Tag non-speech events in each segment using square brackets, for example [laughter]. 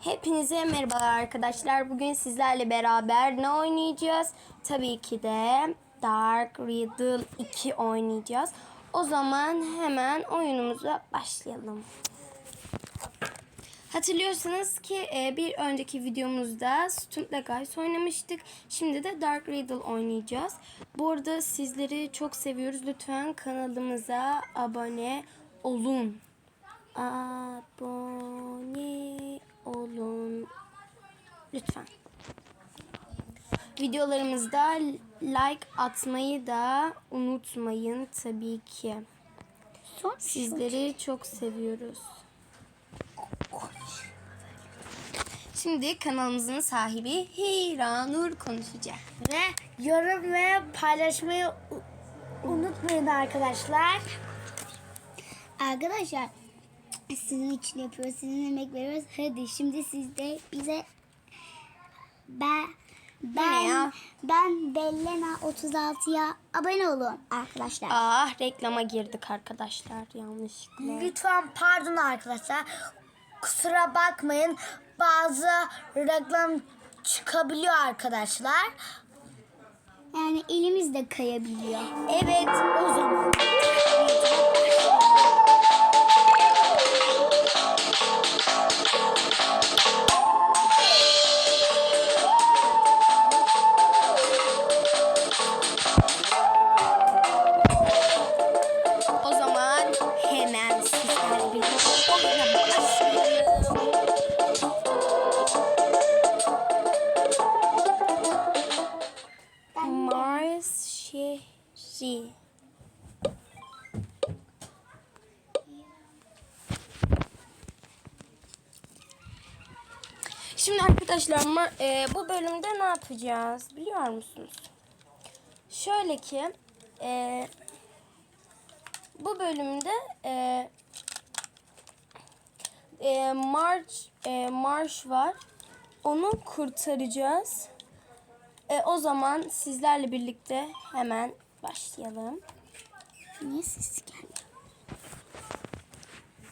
Hepinize merhabalar arkadaşlar. Bugün sizlerle beraber ne oynayacağız? Tabii ki de Dark Riddle 2 oynayacağız. O zaman hemen oyunumuza başlayalım. Hatırlıyorsanız ki e, bir önceki videomuzda Student Guys oynamıştık. Şimdi de Dark Riddle oynayacağız. Bu arada sizleri çok seviyoruz. Lütfen kanalımıza abone olun. Abone olun. Lütfen. Videolarımızda like atmayı da unutmayın tabii ki. Sizleri çok seviyoruz. Şimdi kanalımızın sahibi Hira Nur konuşacak. Ve yorum ve paylaşmayı unutmayın arkadaşlar. Arkadaşlar sizin için yapıyoruz, sizin emek veriyoruz. Hadi şimdi siz de bize ben ben ben Bellena 36'ya abone olun arkadaşlar. Ah reklama girdik arkadaşlar yanlışlıkla. Lütfen pardon arkadaşlar. Kusura bakmayın. Bazı reklam çıkabiliyor arkadaşlar. Yani elimiz de kayabiliyor. Evet o zaman. Arkadaşlar ma- e, bu bölümde ne yapacağız biliyor musunuz? Şöyle ki e, bu bölümde e, e, March e, Marş var. Onu kurtaracağız. E, o zaman sizlerle birlikte hemen başlayalım. Niye ses geldi?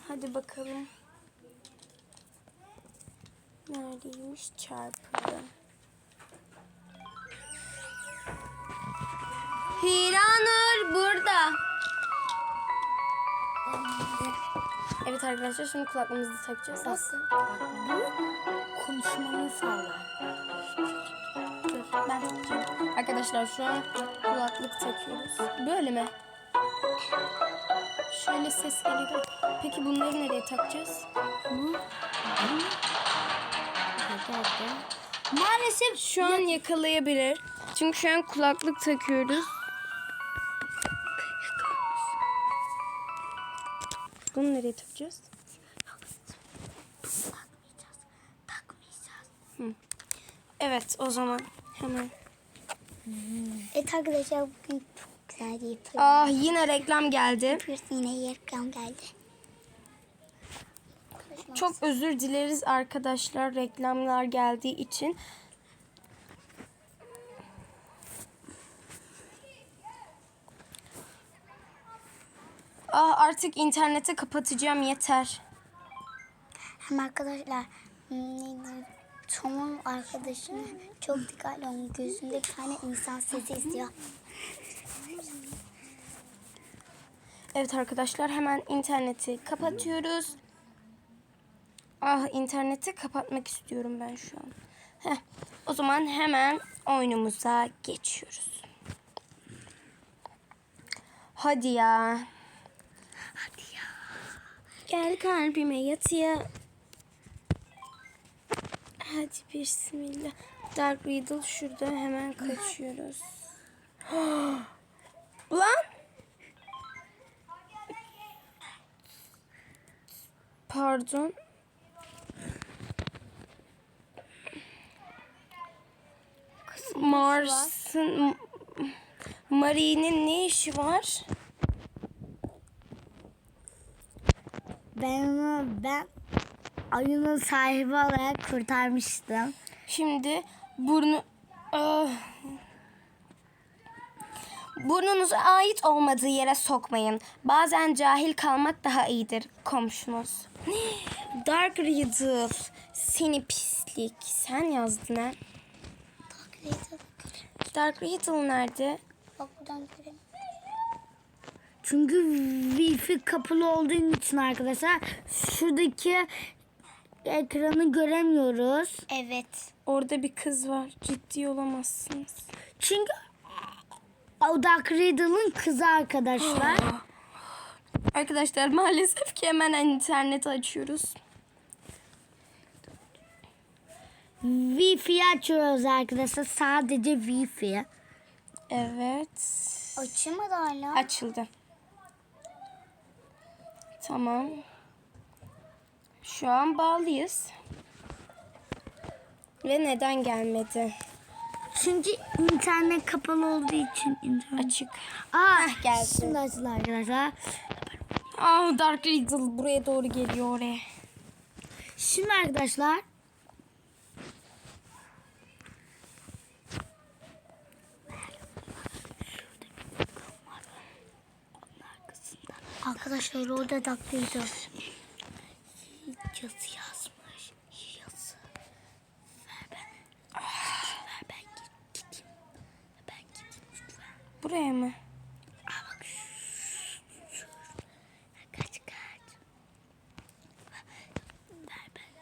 Hadi bakalım. Neredeymiş çarpı? Hiranur burada. Evet arkadaşlar şimdi kulaklığımızı takacağız. Bu konuşmayı sağlar. Ben takacağım. Arkadaşlar şu an kulaklık takıyoruz. Böyle mi? Şöyle ses geliyor. Peki bunları nereye takacağız? Maalesef Şu an yakalayabilir. Çünkü şu an kulaklık takıyoruz. Bunu nereye takacağız? Takmayacağız. Evet o zaman hemen. Evet arkadaşlar bugün çok güzel yapıyoruz. Ah yine reklam geldi. Yine reklam geldi. Çok özür dileriz arkadaşlar reklamlar geldiği için. Ah artık interneti kapatacağım yeter. Hem arkadaşlar neydi? Tom'un arkadaşını çok dikkatli olun. Gözünde bir tane insan sesi istiyor. Evet arkadaşlar hemen interneti kapatıyoruz. Ah interneti kapatmak istiyorum ben şu an. Heh, o zaman hemen oyunumuza geçiyoruz. Hadi ya. Hadi ya. Gel kalbime yatıya. Hadi bismillah. Dark Riddle şurada hemen kaçıyoruz. [gasps] Lan. Pardon. Mars'ın Marie'nin ne işi var? ben onu ben ayının sahibi olarak kurtarmıştım. Şimdi burnu Ah. Burnunuzu ait olmadığı yere sokmayın. Bazen cahil kalmak daha iyidir komşunuz. [gasps] Dark Riddle. Seni pislik. Sen yazdın ha. Dark Riddle nerede? Bak buradan görelim. Çünkü Wi-Fi kapalı olduğu için arkadaşlar şuradaki ekranı göremiyoruz. Evet. Orada bir kız var. Ciddi olamazsınız. Çünkü o Dark Riddle'ın kızı arkadaşlar. [gasps] Arkadaşlar maalesef ki hemen internet açıyoruz. Wi-Fi'yi açıyoruz arkadaşlar. Sadece Wi-Fi. Evet. Açılmadı hala. Açıldı. Tamam. Şu an bağlıyız. Ve neden gelmedi? Çünkü internet kapalı olduğu için internet. Açık. Aa geldi. Şimdi açıldı arkadaşlar. Ah Dark Riddle buraya doğru geliyor oraya. Şimdi arkadaşlar Arkadaşlar orada taklıydı. yazı yazmış. Yazı. Ver ben. Ver ben gideyim. Ben gideyim lütfen. Buraya mı? Aa bak şu. şu. Kaç kaç. Ver ben.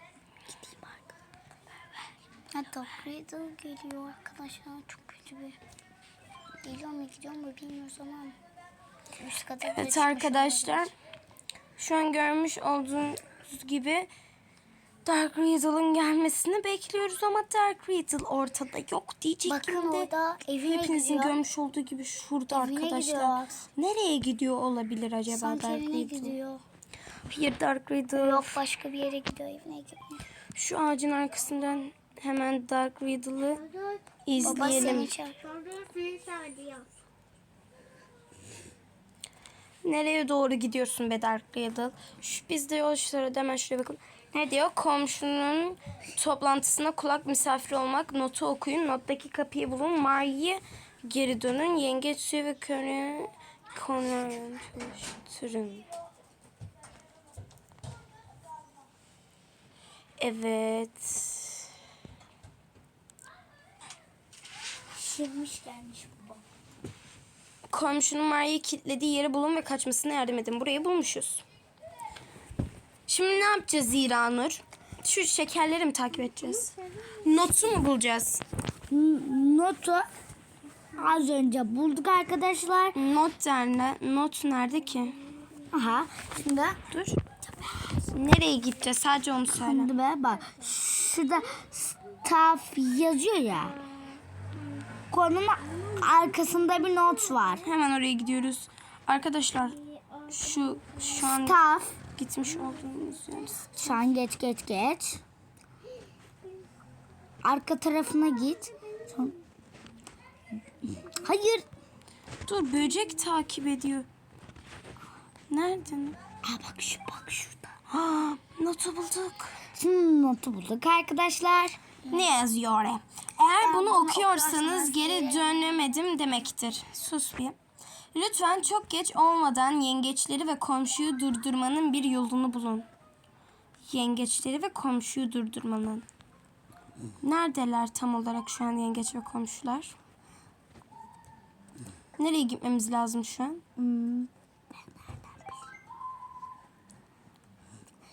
Gideyim arkadan. Ver ver. Ha Dark Riddle geliyor arkadaşlar. Çok kötü bir. Geliyor mu gidiyor mu bilmiyoruz ama. Üst kata bile Evet arkadaşlar. Şu an görmüş olduğunuz gibi Dark Riddle'ın gelmesini bekliyoruz ama Dark Riddle ortada yok diyecektim Bakın de. orada evine Hepinizin gidiyor. görmüş olduğu gibi şurada Evine arkadaşlar. gidiyor. Nereye gidiyor olabilir acaba Sanki Dark evine Riddle? gidiyor. Hayır Dark Riddle. Yok başka bir yere gidiyor evine gidiyor. Şu ağacın arkasından hemen Dark Riddle'ı Baba izleyelim. seni çağır. Nereye doğru gidiyorsun be Dark Riddle? Şu, biz de yol şurada hemen şuraya bakın. Ne diyor? Komşunun toplantısına kulak misafiri olmak. Notu okuyun. Nottaki kapıyı bulun. Mar'yı geri dönün. Yengeç suyu ve körü konuyu çalıştırın. Evet. Şişirmiş gelmiş. Komşunun Maria'yı kilitlediği yeri bulun ve kaçmasına yardım edin. Burayı bulmuşuz. Şimdi ne yapacağız Zira Nur? Şu şekerleri mi takip edeceğiz? Notu mu bulacağız? Notu az önce bulduk arkadaşlar. Not nerede? Not nerede ki? Aha. Şimdi Dur. Nereye gideceğiz? Sadece onu söyle. Şimdi be bak şurada staff yazıyor ya. Konunun arkasında bir not var. Hemen oraya gidiyoruz. Arkadaşlar şu şu an Staff. gitmiş olduğumuz yer. Şu an geç geç geç. Arka tarafına git. Son- Hayır. Dur böcek takip ediyor. Nerede? Aa bak şu bak şurada. Ha, notu bulduk. Şimdi notu bulduk arkadaşlar. Ne yazıyor oraya? Eğer bunu okuyorsanız geri dönemedim demektir. Sus bir. Lütfen çok geç olmadan yengeçleri ve komşuyu durdurmanın bir yolunu bulun. Yengeçleri ve komşuyu durdurmanın. Neredeler tam olarak şu an yengeç ve komşular? Nereye gitmemiz lazım şu an? Hmm.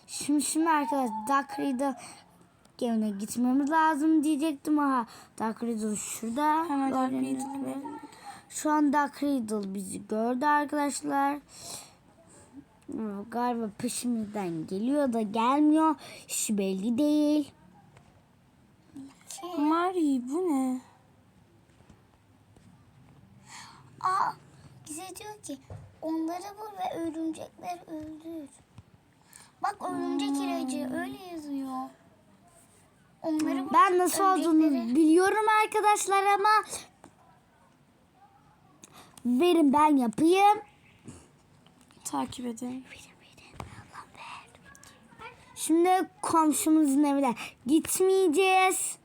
Şimdi şimdi arkadaşlar Dark Riddle evine gitmemiz lazım diyecektim. Aha Dark Riddle şurada. Hemen Dark verelim. Şu an Dark Riddle bizi gördü arkadaşlar. Galiba peşimizden geliyor da gelmiyor. Hiç belli değil. Mari bu ne? Aa bize diyor ki onları bul ve örümcekler öldür. Bak örümcek ilacı öyle. Bul. Ben nasıl olduğunu örümcekleri- biliyorum arkadaşlar ama verin ben yapayım. Takip edin. Şimdi komşumuzun evine gitmeyeceğiz.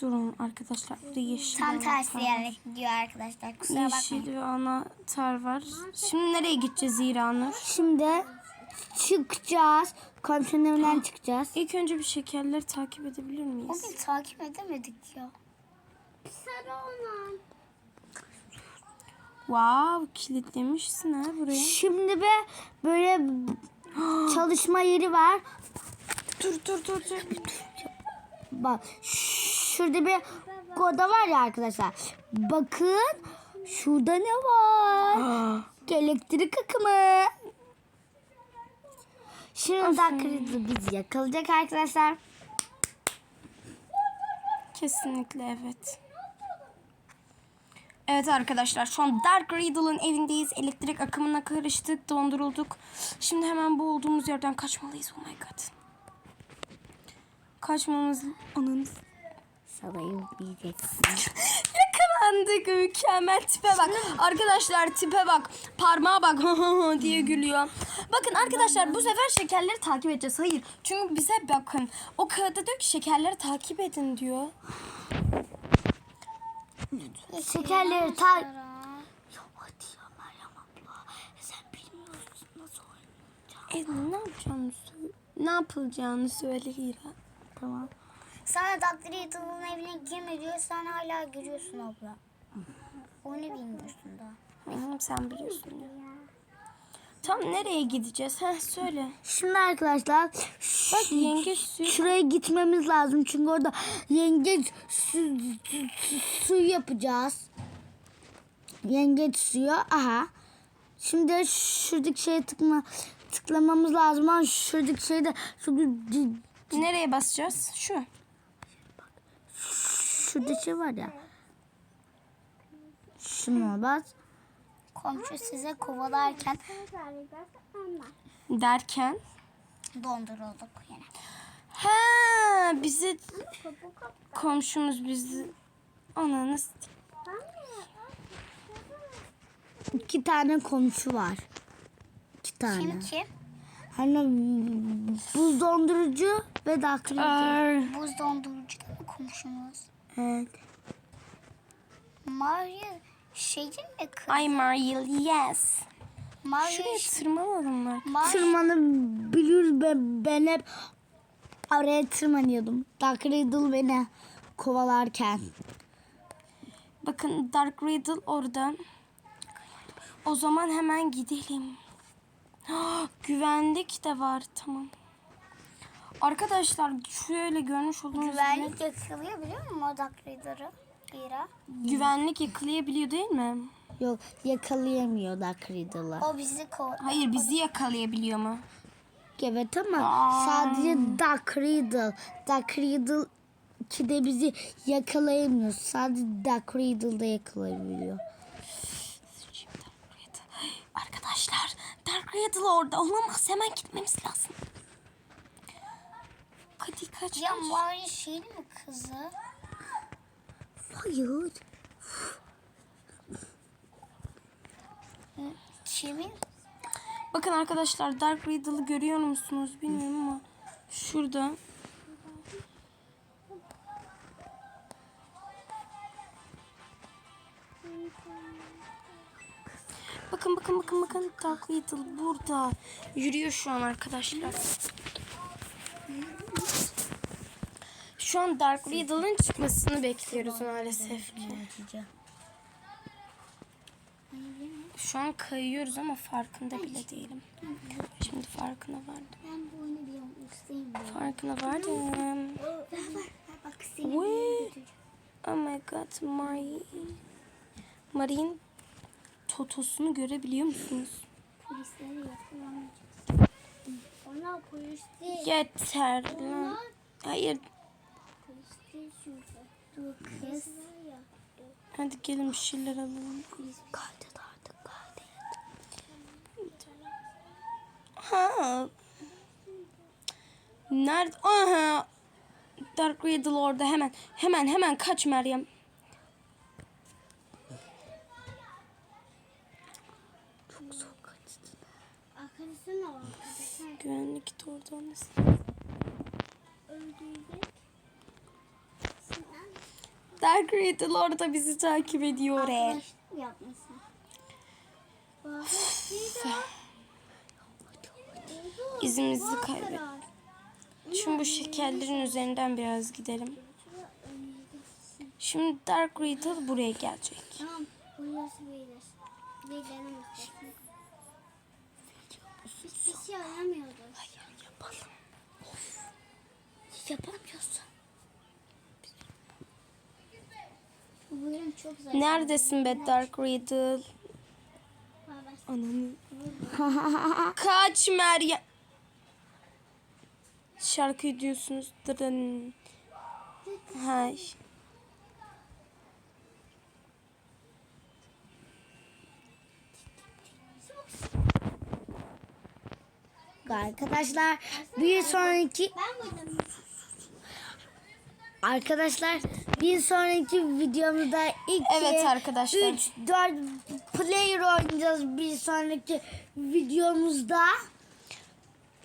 Durun arkadaşlar. Burada yeşil Tam tersi yere gidiyor arkadaşlar. Kusura bakmayın. Yeşil bir anahtar var. Şimdi nereye gideceğiz İranur? Şimdi çıkacağız. Komşunun evinden çıkacağız. İlk önce bir şekerleri takip edebilir O miyiz? gün takip edemedik ya. Wow kilitlemişsin ha burayı. Şimdi be böyle çalışma yeri var. Dur dur dur dur. Bak şurada bir oda var ya arkadaşlar. Bakın şurada ne var? [gasps] Elektrik akımı. Dark Riddle bizi yakalayacak arkadaşlar. Kesinlikle evet. Evet arkadaşlar şu an Dark Riddle'ın evindeyiz. Elektrik akımına karıştık, dondurulduk. Şimdi hemen bu olduğumuz yerden kaçmalıyız. Oh my god. Kaçmamız... Ananız. Sana yürüyeceksin. [laughs] Yakalandık mükemmel tipe bak. Arkadaşlar tipe bak. Parmağa bak [laughs] diye gülüyor. Bakın arkadaşlar bu sefer şekerleri takip edeceğiz. Hayır. Çünkü bize bakın. O kağıda diyor ki şekerleri takip edin diyor. Şekerleri ta... Ya hadi ya Meryem abla. Sen bilmiyorsun nasıl oynayacağım. E ne yapacağını söyle. Ne yapılacağını söyle Hira. Tamam. Sana Dr. Riddle'ın evine girme diyor. Sen hala giriyorsun abla. Onu bilmiyorsun daha. Hı, sen biliyorsun ya. Tam nereye gideceğiz? Heh söyle. Şimdi arkadaşlar Bak yengeç suyu. şuraya gitmemiz lazım. Çünkü orada yengeç su, su, su- suyu yapacağız. Yengeç suyu. Aha. Şimdi şuradaki şeye tıkma, tıklamamız lazım. Ama şuradaki şeyde şu, Nereye basacağız? Şu. Şurada şey var ya. Şuna bas. Komşu size kovalarken Derken. dondurulduk yine. Ha bizi komşumuz bizi ananız İki tane komşu var. İki tane. Kim kim? Hani buz dondurucu ve dakika. Buz dondurucu da mı komşumuz? Evet. Mario şeyin mi kız? Ay Mariel yes. Mario, Şuraya tırmanalım bak. Mario Tırmanabiliyoruz. Ben, ben hep oraya tırmanıyordum. Dark Riddle beni kovalarken. Bakın Dark Riddle orada. O zaman hemen gidelim. [gasps] Güvenlik de var tamam. Arkadaşlar şöyle görmüş olduğunuz gibi güvenlik yakalıyor biliyor musun o Dark Riddler'ı? Bira. güvenlik yakalayabiliyor değil mi? Yok yakalayamıyor Dark Riddle'ı. O bizi ko Hayır bizi yakalayabiliyor mu? Evet ama Aa. sadece Dark Riddle. Dark Riddle ki de bizi yakalayamıyor. Sadece Dark Riddle'da yakalayabiliyor. Arkadaşlar Dark Riddle orada olamaz hemen gitmemiz lazım. Hadi kaç Ya kaç. Mario şeyin mi kızı? Hayır. Kimin? Bakın arkadaşlar Dark Riddle'ı görüyor musunuz bilmiyorum ama şurada. Bakın bakın bakın bakın Dark Riddle burada. Yürüyor şu an arkadaşlar. Şu an Dark Riddle'ın çıkmasını bekliyoruz maalesef ki. Şu an kayıyoruz ama farkında bile değilim. Şimdi farkına vardım. Farkına vardım. Wait. Oh my god, Marie. Marie'nin totosunu görebiliyor musunuz? Değil. Yeter lan. Hayır. Polis değil şurada. Dur kız. Hadi gelin bir şeyler alalım. Kaydet artık kaydet. Ha. Nerede? Aha. Dark Riddle orada hemen. Hemen hemen kaç Meryem. Çok soğuk kaçtı. Arkadaşın var. Güvenlik de orada olmasın. Dark Riddle orada bizi takip ediyor. yapmasın. Bak. izimizi kaybet. Şimdi bu şekerlerin üzerinden biraz gidelim. Şimdi Dark Riddle buraya gelecek. Tamam. Hiçbir şey aramıyoruz. Hayır yapalım. Yapamıyorsun. Bu bölüm çok zor. Neredesin be Dark Riddle? Ananı. [laughs] Kaç Meryem. Şarkıyı diyorsunuz. Dırın. Hay. Arkadaşlar bir sonraki. Arkadaşlar bir sonraki videomuzda iki Evet arkadaşlar. 3 4 player oynayacağız bir sonraki videomuzda.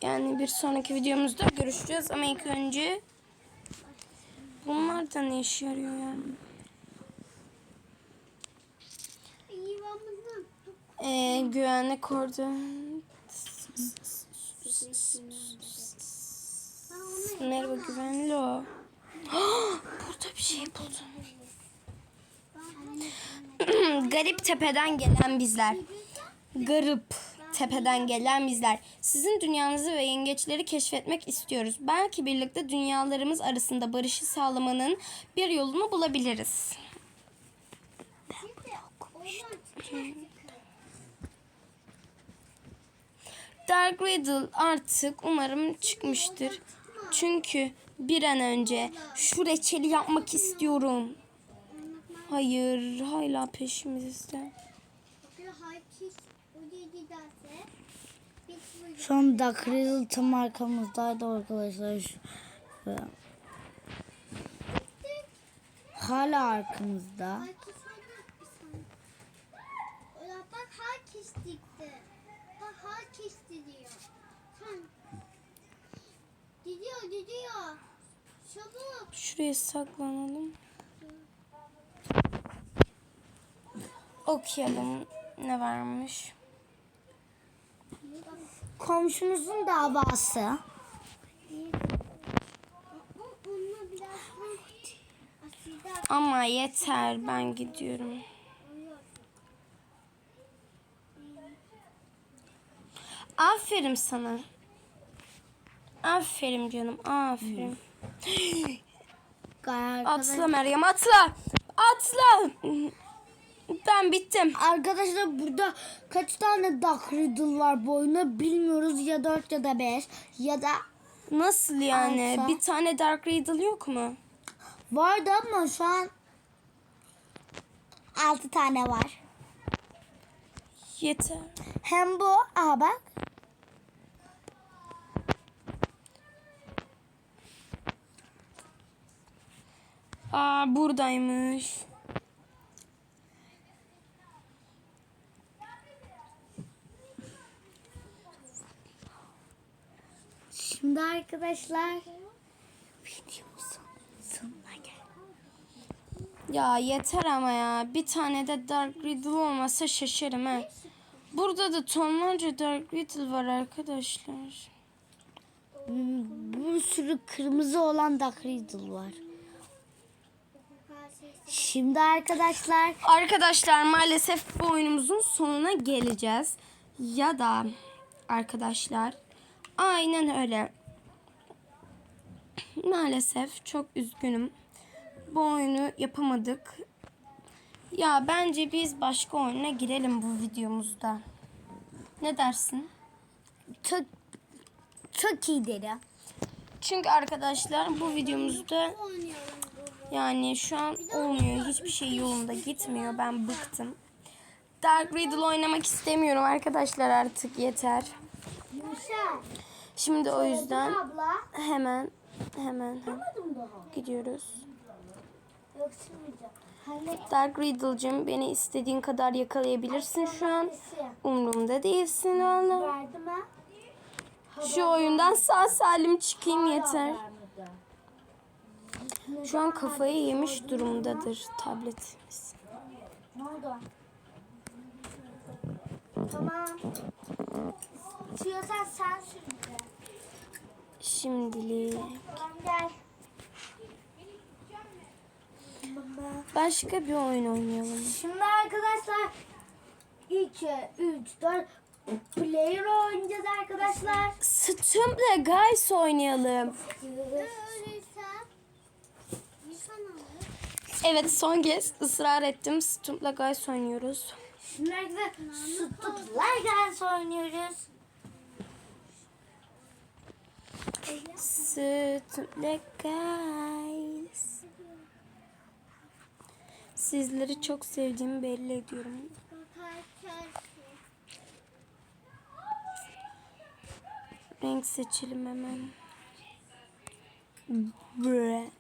Yani bir sonraki videomuzda görüşeceğiz ama ilk önce bunlar da ne işe yarıyor yani? Ee, güvenlik orada. Merhaba güvenli o. Burada bir şey buldum. [clears throat] Garip tepeden gelen bizler. Garip tepeden gelen bizler. Sizin dünyanızı ve yengeçleri keşfetmek istiyoruz. Belki birlikte dünyalarımız arasında barışı sağlamanın bir yolunu bulabiliriz. Dark Riddle artık umarım çıkmıştır. Çünkü bir an önce şu reçeli yapmak istiyorum. Hayır, hala peşimizde. Şu an Dark Riddle tam arkamızdaydı arkadaşlar. Hala arkamızda. Bak herkes dikti. Bak herkes diyor. Sen gidiyor gidiyor. Çabuk. Şuraya saklanalım. Okuyalım ne varmış. Komşumuzun davası. Ama yeter ben gidiyorum. Aferin sana. Aferin canım aferin. [gasps] Atla Meryem atla. Atla. Ben bittim. Arkadaşlar burada kaç tane Dark Riddle var bu oyunda bilmiyoruz ya 4 ya da 5 ya da Nasıl yani? Alsa. Bir tane Dark Riddle yok mu? vardı ama şu an 6 tane var. Yeter. Hem bu aha bak Aa buradaymış. Şimdi arkadaşlar videomuzun sonuna gel. Ya yeter ama ya. Bir tane de Dark Riddle olmasa şaşarım ha. Burada da tonlarca Dark Riddle var arkadaşlar. Hmm, Bir sürü kırmızı olan Dark Riddle var. Şimdi arkadaşlar Arkadaşlar maalesef bu oyunumuzun sonuna geleceğiz. Ya da arkadaşlar aynen öyle. Maalesef çok üzgünüm. Bu oyunu yapamadık. Ya bence biz başka oyuna girelim bu videomuzda. Ne dersin? çok çok iyi derim. Çünkü arkadaşlar bu videomuzda yani şu an olmuyor. Hiçbir şey yolunda gitmiyor. Ben bıktım. Dark Riddle oynamak istemiyorum arkadaşlar artık yeter. Şimdi o yüzden hemen hemen gidiyoruz. Hallet. Dark Riddle'cığım beni istediğin kadar yakalayabilirsin şu an. Umrumda değilsin valla. Şu oyundan sağ salim çıkayım yeter. Şu an kafayı yemiş durumdadır tabletimiz. Ne oldu? Tamam. İstiyorsan sen sür. Şimdilik. Gel. Başka bir oyun oynayalım. Şimdi arkadaşlar 2, 3, 4 player oynayacağız arkadaşlar. Stumble Guys oynayalım. Evet son kez ısrar ettim. Stumble Guys oynuyoruz. Şimdi arkadaşlar Stutlar Guys oynuyoruz. Stumble Guys. Sizleri çok sevdiğimi belli ediyorum. Renk seçelim hemen. Bre.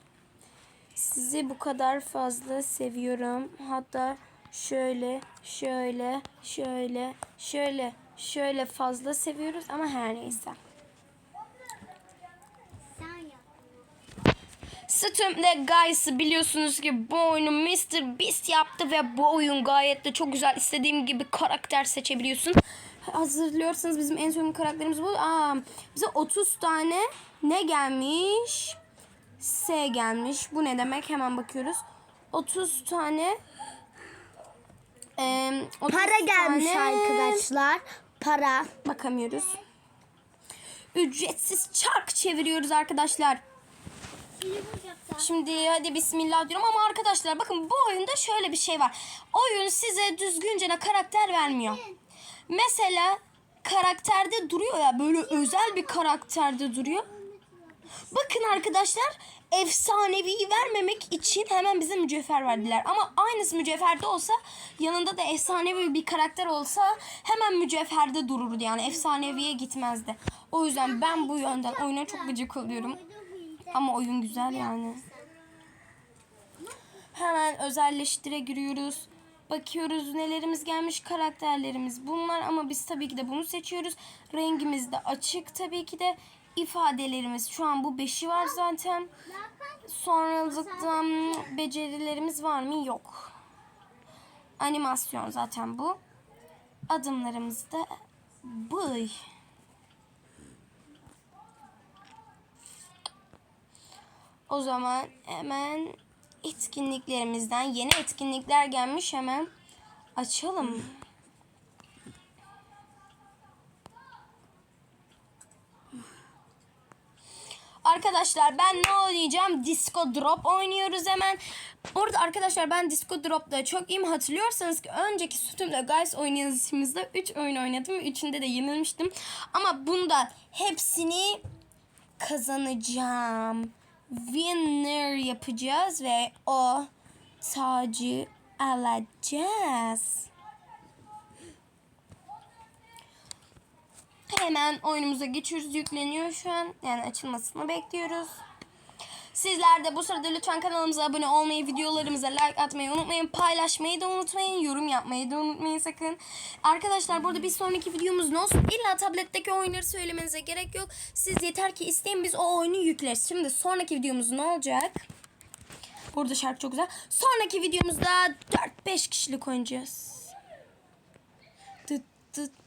Sizi bu kadar fazla seviyorum. Hatta şöyle, şöyle, şöyle, şöyle, şöyle fazla seviyoruz ama her neyse. Stumble Guys'ı biliyorsunuz ki bu oyunu Mr. Beast yaptı ve bu oyun gayet de çok güzel. İstediğim gibi karakter seçebiliyorsun. Hazırlıyorsanız bizim en son karakterimiz bu. Aa, bize 30 tane ne gelmiş? S gelmiş. Bu ne demek? Hemen bakıyoruz. 30 tane em, 30 Para gelmiş tane- arkadaşlar. Para. Bakamıyoruz. Ücretsiz çark çeviriyoruz arkadaşlar. Şimdi hadi bismillah diyorum ama arkadaşlar bakın bu oyunda şöyle bir şey var. Oyun size düzgünce ne karakter vermiyor. Mesela karakterde duruyor ya böyle özel bir karakterde duruyor. Bakın arkadaşlar efsaneviyi vermemek için hemen bize mücevher verdiler. Ama aynısı mücevherde olsa yanında da efsanevi bir karakter olsa hemen mücevherde dururdu yani efsaneviye gitmezdi. O yüzden ben bu yönden oyuna çok gıcık oluyorum. Ama oyun güzel yani. Hemen özelleştire giriyoruz. Bakıyoruz nelerimiz gelmiş karakterlerimiz bunlar ama biz tabii ki de bunu seçiyoruz. Rengimiz de açık tabii ki de ifadelerimiz şu an bu beşi var zaten. Sonralıkta hmm, becerilerimiz var mı? Yok. Animasyon zaten bu. Adımlarımız da bu. O zaman hemen etkinliklerimizden yeni etkinlikler gelmiş hemen açalım. Arkadaşlar ben ne oynayacağım? Disco Drop oynuyoruz hemen. Orada arkadaşlar ben Disco Drop'ta çok iyiyim. Hatırlıyorsanız ki önceki Sütüm'de Guys oynayışımızda 3 oyun oynadım. Üçünde de yenilmiştim. Ama bunda hepsini kazanacağım. Winner yapacağız ve o tacı alacağız. Hemen oyunumuza geçiyoruz. Yükleniyor şu an. Yani açılmasını bekliyoruz. Sizler de bu sırada lütfen kanalımıza abone olmayı, videolarımıza like atmayı unutmayın. Paylaşmayı da unutmayın. Yorum yapmayı da unutmayın sakın. Arkadaşlar burada bir sonraki videomuz ne olsun? İlla tabletteki oyunları söylemenize gerek yok. Siz yeter ki isteyin biz o oyunu yükleriz. Şimdi sonraki videomuz ne olacak? Burada şarkı çok güzel. Sonraki videomuzda 4-5 kişilik oynayacağız. Tıt tıt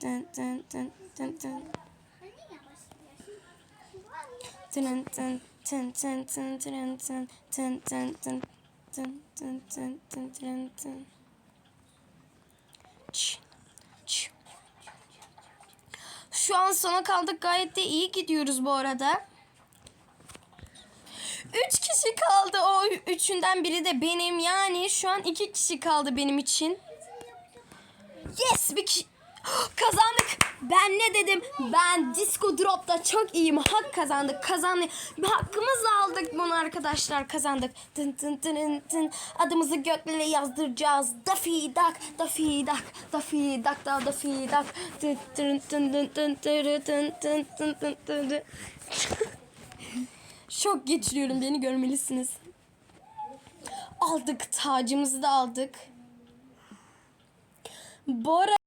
tın tın tın tın tın tın tın tın tın tın tın tın tın tın tın tın tın tın tın tın. Tın. Şu an sona kaldık gayet de iyi gidiyoruz bu arada. Üç kişi kaldı o üçünden biri de benim yani şu an iki kişi kaldı benim için. Yes bir kişi kazandık. Ben ne dedim? Ben Disco Drop'ta çok iyiyim. Hak kazandık. Kazandık. Hakkımızla aldık bunu arkadaşlar. Kazandık. Tın tın tın tın. Adımızı göklere yazdıracağız. Daffy Duck, Daffy Duck, Daffy Duck, da Daffy Duck. Tın tın tın tın tın tın tın tın tın tın tın. Şok geçiriyorum beni görmelisiniz. Aldık tacımızı da aldık. Bora